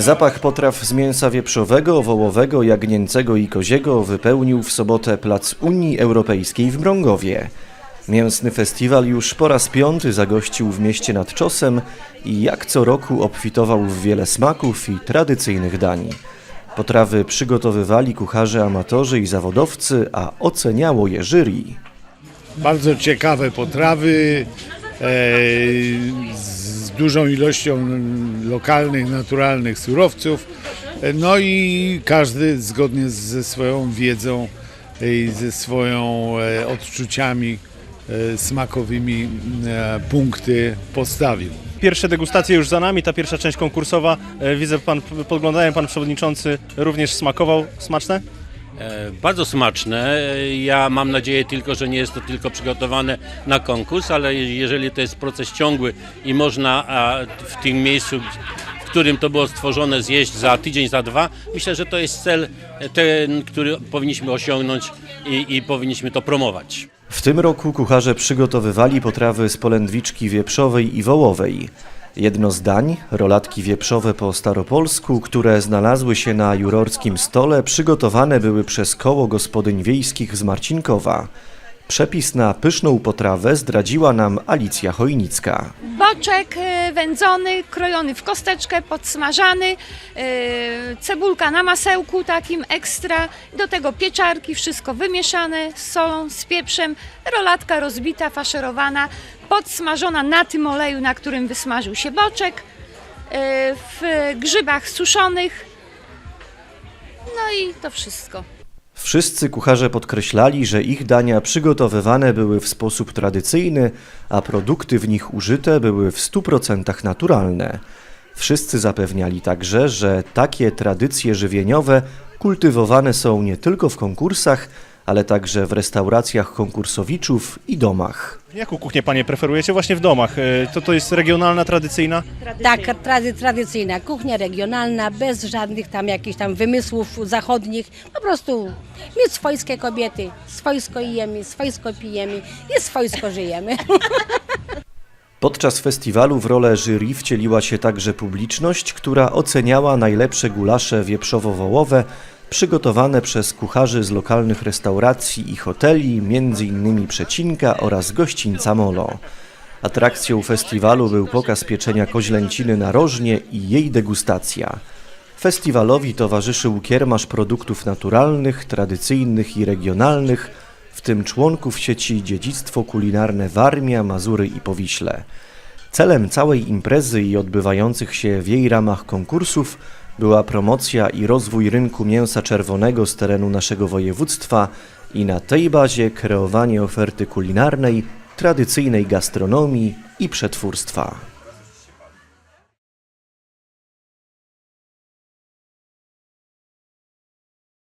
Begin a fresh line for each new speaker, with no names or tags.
Zapach potraw z mięsa wieprzowego, wołowego, jagnięcego i koziego wypełnił w sobotę plac Unii Europejskiej w Mrągowie. Mięsny festiwal już po raz piąty zagościł w mieście nad Czosem i jak co roku obfitował w wiele smaków i tradycyjnych dań. Potrawy przygotowywali kucharze amatorzy i zawodowcy, a oceniało je jury.
Bardzo ciekawe potrawy e, z dużą ilością lokalnych, naturalnych surowców. No i każdy zgodnie ze swoją wiedzą i ze swoją e, odczuciami e, smakowymi e, punkty postawił.
Pierwsze degustacje już za nami, ta pierwsza część konkursowa. Widzę, pan podglądałem, pan przewodniczący również smakował. Smaczne?
E, Bardzo smaczne. Ja mam nadzieję tylko, że nie jest to tylko przygotowane na konkurs, ale je- jeżeli to jest proces ciągły i można w tym miejscu, w którym to było stworzone, zjeść za tydzień, za dwa, myślę, że to jest cel e, ten, który powinniśmy osiągnąć i, i powinniśmy to promować.
W tym roku kucharze przygotowywali potrawy z polędwiczki wieprzowej i wołowej. Jedno z dań, rolatki wieprzowe po staropolsku, które znalazły się na jurorskim stole, przygotowane były przez koło gospodyń wiejskich z Marcinkowa. Przepis na pyszną potrawę zdradziła nam Alicja Chojnicka.
Boczek e, wędzony, krojony w kosteczkę, podsmażany, e, cebulka na masełku takim ekstra, do tego pieczarki, wszystko wymieszane z solą, z pieprzem, rolatka rozbita, faszerowana, podsmażona na tym oleju, na którym wysmażył się boczek, e, w grzybach suszonych, no i to wszystko.
Wszyscy kucharze podkreślali, że ich dania przygotowywane były w sposób tradycyjny, a produkty w nich użyte były w 100% naturalne. Wszyscy zapewniali także, że takie tradycje żywieniowe kultywowane są nie tylko w konkursach, ale także w restauracjach konkursowiczów i domach.
Jaką kuchnię panie preferujecie właśnie w domach? E, To to jest regionalna, tradycyjna?
Tak, trady, tradycyjna kuchnia regionalna, bez żadnych tam jakichś tam wymysłów zachodnich. Po prostu mieć swojskie kobiety, swojsko jemy, swojsko pijemy i swojsko żyjemy.
Podczas festiwalu w rolę jury wcieliła się także publiczność, która oceniała najlepsze gulasze wieprzowo-wołowe przygotowane przez kucharzy z lokalnych restauracji i hoteli, m.in. Przecinka oraz gościńca Molo. Atrakcją festiwalu był pokaz pieczenia koźlęciny na rożnie i jej degustacja. Festiwalowi towarzyszył kiermasz produktów naturalnych, tradycyjnych i regionalnych, w tym członków sieci Dziedzictwo Kulinarne Warmia, Mazury i Powiśle. Celem całej imprezy i odbywających się w jej ramach konkursów była promocja i rozwój rynku mięsa czerwonego z terenu naszego województwa i na tej bazie kreowanie oferty kulinarnej, tradycyjnej gastronomii i przetwórstwa.